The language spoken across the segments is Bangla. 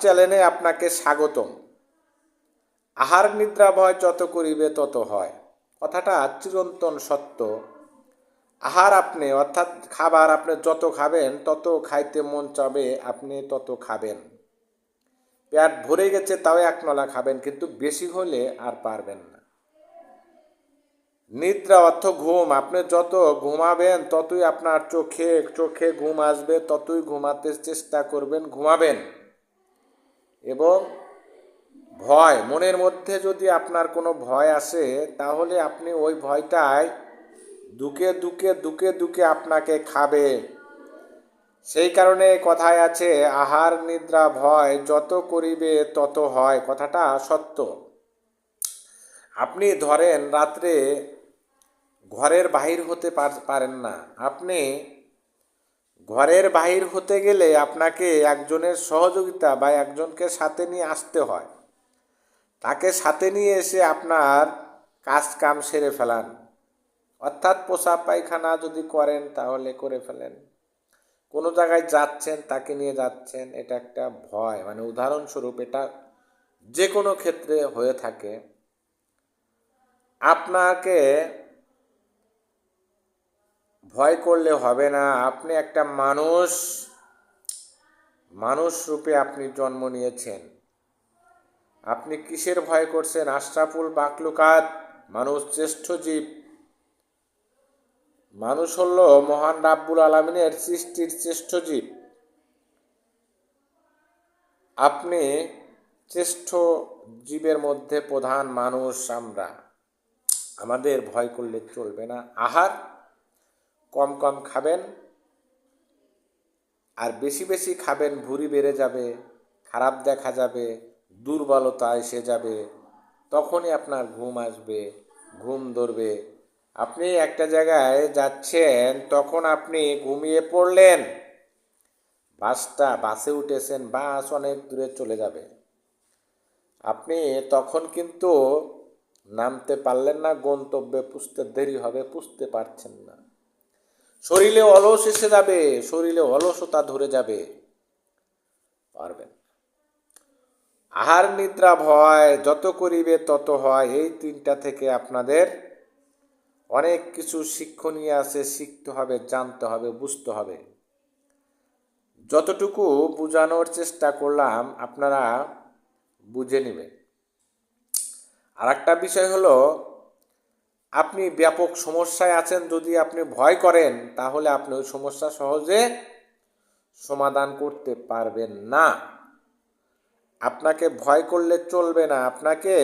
চ্যানেলে আপনাকে স্বাগতম। আহার নিদ্রা ভয় যত করিবে তত হয়। কথাটা চিরন্তন সত্য। আহার আপনি, অর্থাৎ খাবার আপনি যত খাবেন, তত খাইতে মন চাবে আপনি তত খাবেন। পেট ভরে গেছে তাও এক নলা খাবেন, কিন্তু বেশি হলে আর পারবেন না। নিদ্রা অর্থ ঘুম। আপনি যত ঘুমাবেন, ততই আপনার চোখে চোখে ঘুম আসবে, ততই ঘুমাতে চেষ্টা করবেন, ঘুমাবেন। এবং ভয়, মনের মধ্যে যদি আপনার কোনো ভয় আসে, তাহলে আপনি ওই ভয়টায় দুকে দুকে দুকে দুকে আপনাকে খাবে। সেই কারণে কথায় আছে, আহার, নিদ্রা, ভয়, যত করিবে তত হয়। কথাটা সত্য। আপনি ধরেন রাত্রে ঘরের বাহির হতে পার- পারেন না। আপনি ঘরের বাহির হতে গেলে আপনাকে একজনের সহযোগিতা বা একজনকে সাথে নিয়ে আসতে হয়। তাকে সাথে নিয়ে এসে আপনার কাজ কাম সেরে ফেলান। অর্থাৎ পোষা পায়খানা যদি করেন তাহলে করে ফেলেন। কোনো জায়গায় যাচ্ছেন, তাকে নিয়ে যাচ্ছেন, এটা একটা ভয়। মানে উদাহরণস্বরূপ এটা যে কোনো ক্ষেত্রে হয়ে থাকে। আপনাকে ভয় করলে হবে না। আপনি একটা মানুষ মানুষ রূপে আপনি জন্ম নিয়েছেন। আপনি কিসের ভয় করছেন? আশরাফুল বাকলুকাত, মানুষ শ্রেষ্ঠ জীব। মানুষ হল মহান রাব্বুল আলমিনের সৃষ্টির শ্রেষ্ঠ জীব। আপনি শ্রেষ্ঠ জীবের মধ্যে প্রধান মানুষ আমরা। আমাদের ভয় করলে চলবে না। আহার কম কম খাবেন। আর বেশি বেশি খাবেন, ভুঁড়ি বেড়ে যাবে, খারাপ দেখা যাবে, দুর্বলতা এসে যাবে, তখনই আপনার ঘুম আসবে, ঘুম ধরবে। আপনি একটা জায়গায় যাচ্ছেন, তখন আপনি ঘুমিয়ে পড়লেন। বাসটা, বাসে উঠেছেন, বাস অনেক দূরে চলে যাবে। আপনি তখন কিন্তু নামতে পারলেন না, গন্তব্যে পুষতে দেরি হবে, পুষতে পারছেন না। শরীরে অলস এসে যাবে, শরীরে অলসতা ধরে যাবে। পারবেন। আহার, নিদ্রা, ভয়, যত করিবে তত হয়। এই তিনটা থেকে আপনাদের অনেক কিছু শিক্ষণীয় আছে, শিখতে হবে, জানতে হবে, বুঝতে হবে। যতটুকু বোঝানোর চেষ্টা করলাম, আপনারা বুঝে নেবেন। আর একটা বিষয় হলো আপনি ব্যাপক সমস্যায় আছেন, যদি আপনি ভয় করেন, তাহলে আপনি ওই সমস্যা সহজে সমাধান করতে পারবেন না। আপনাকে ভয় করলে চলবে না, আপনাকে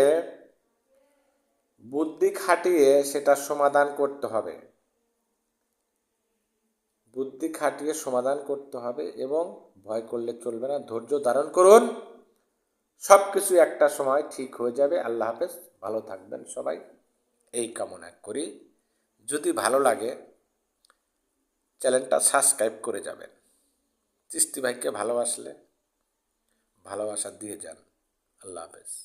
বুদ্ধি খাটিয়ে সেটা সমাধান করতে হবে। বুদ্ধি খাটিয়ে সমাধান করতে হবে এবং ভয় করলে চলবে না। ধৈর্য ধারণ করুন সব কিছু একটা সময় ঠিক হয়ে যাবে। আল্লাহ হাফেজ, ভালো থাকবেন সবাই। এই কামনা করি। যদি ভালো লাগে, চ্যানেলটা সাবস্ক্রাইব করে যাবেন। চিস্তি ভাইকে ভালোবাসলে ভালোবাসা দিয়ে যান। আল্লাহ হাফেজ।